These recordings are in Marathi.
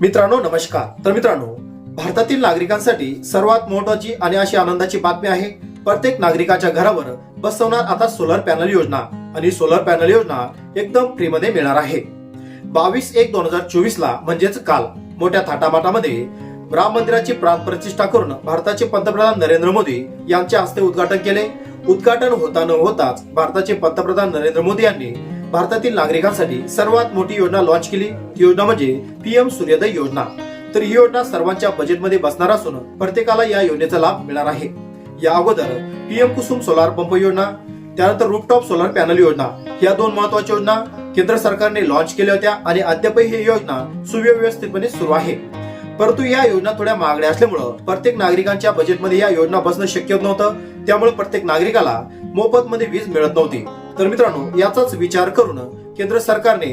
मित्रांनो नमस्कार. तर मित्रांनो भारतातील नागरिकांसाठी सर्वात महत्वाची आणि अशी आनंदाची बातमी आहे प्रत्येक नागरिकाच्या घरावर बसवणार आता सोलर पॅनल योजना आणि सोलर पॅनल योजना एकदम फ्रीमध्ये मिळणार आहे. बावीस एक दोन हजार चोवीस ला म्हणजेच काल मोठ्या थाटामाटामध्ये राम मंदिराची प्राण प्रतिष्ठा करून भारताचे पंतप्रधान नरेंद्र मोदी यांच्या हस्ते उद्घाटन केले. उद्घाटन होता न होताच भारताचे पंतप्रधान नरेंद्र मोदी यांनी भारतातील नागरिकांसाठी सर्वात मोठी योजना लॉन्च केली. ती योजना म्हणजे पीएम सूर्योदय योजना. तर ही योजना सर्वांच्या बजेटमध्ये बसणार असून प्रत्येकाला या योजनेचा लाभ मिळणार आहे. या अगोदर पीएम कुसुम सोलार पंप योजना त्यानंतर रूफटॉप सोलार पॅनल योजना या दोन महत्त्वाच्या योजना केंद्र सरकारने लॉन्च केल्या होत्या आणि अद्यापही ही योजना सुव्यवस्थितपणे सुरू आहे. परंतु या योजना थोड्या महागड्या असल्यामुळं प्रत्येक नागरिकांच्या बजेटमध्ये या योजना बसणं शक्य नव्हतं. त्यामुळे प्रत्येक नागरिकाला मोफत मध्ये वीज मिळत नव्हती. तर मित्रांनो याचाच विचार करून केंद्र सरकारने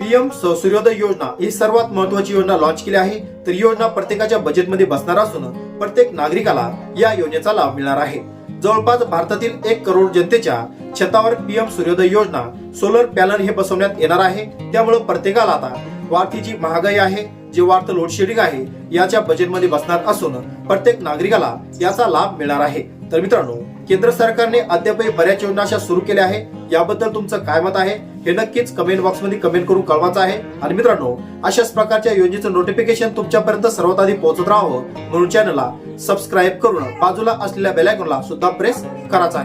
पीएम सूर्योदय योजना ही सर्वात महत्वाची योजना लॉन्च केली आहे. तर ही योजना प्रत्येकाच्या बजेटमध्ये बसणार असून प्रत्येक नागरिकाला या योजनेचा लाभ मिळणार आहे. जवळपास भारतातील एक करोड जनतेच्या छतावर पीएम सूर्योदय योजना सोलर पॅनल हे बसवण्यात येणार आहे. त्यामुळे प्रत्येकाला आता वाढती जी महागाई आहे जे वाढतं लोडशेडिंग आहे याच्या बजेटमध्ये बसणार असून प्रत्येक नागरिकाला याचा लाभ मिळणार आहे. तर मित्रांनो केंद्र सरकारने अद्यापही बऱ्याच योजना अशा सुरू केल्या आहे याबद्दल तुमचं काय मत आहे हे नक्कीच कमेंट बॉक्समध्ये कमेंट करून कळवायचं आहे. आणि मित्रांनो अशाच प्रकारच्या योजनेचं नोटिफिकेशन तुमच्यापर्यंत सर्वात आधी पोहोचत राहावं. म्हणून चॅनलला सबस्क्राईब करून बाजूला असलेल्या बेलायकॉनला सुद्धा प्रेस करायचा आहे.